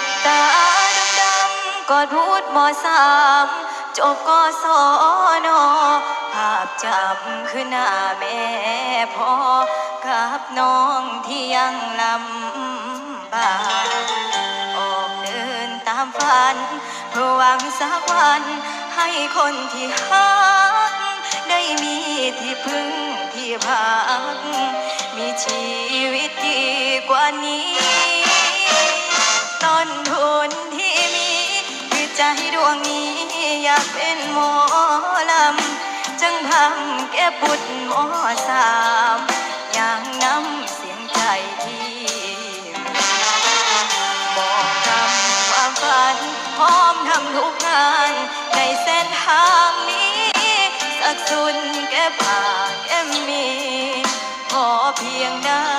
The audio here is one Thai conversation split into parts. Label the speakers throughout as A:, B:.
A: กตาดำๆกอดพูดมอสามจบกศนภาพจำคือหน้าแม่พ่อกับน้องที่ยังลำบากออกเดินตามฝันเพื่อหวังสักวันให้คนที่ฮักได้มีที่พึ่งที่พัก มีชีวิตดีกว่านี้ เป็นหมอลำจึงทำแก้บุญหมอสามอย่างน้ำเสียงใจที่บอกทำความฝันพร้อมทำทุกงาน ในเส้นทางนี้ สักสุนแก่ปาแก้มมีพอเพียงได้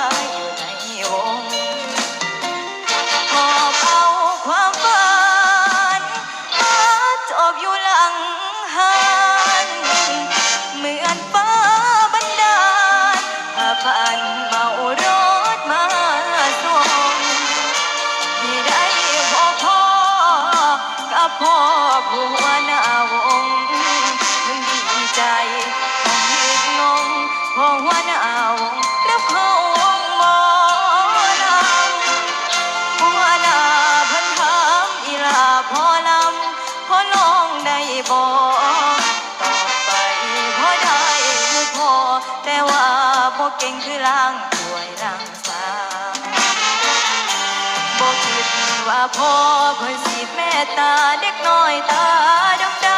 A: พันเมารถมาส่งที่ได้พบพ่อกับพ่อผัวนาวงมึงดีใจต้องยืนงงพ่อหัวนาวงรับเขาวงมอลำหัวหน้าพันถามอีลาพ่อลำพ่อลองได้บอก บ่เก่งคือล่างป่วยล่างสาบ่คิดว่าพ่อเพิ่นสิเม่ตาเด็กน้อยตาดำด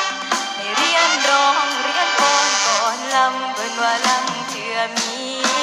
A: ำให้เรียนร้องเรียนก่อนก่อนลำเพิ่นว่าลำเชื่อมี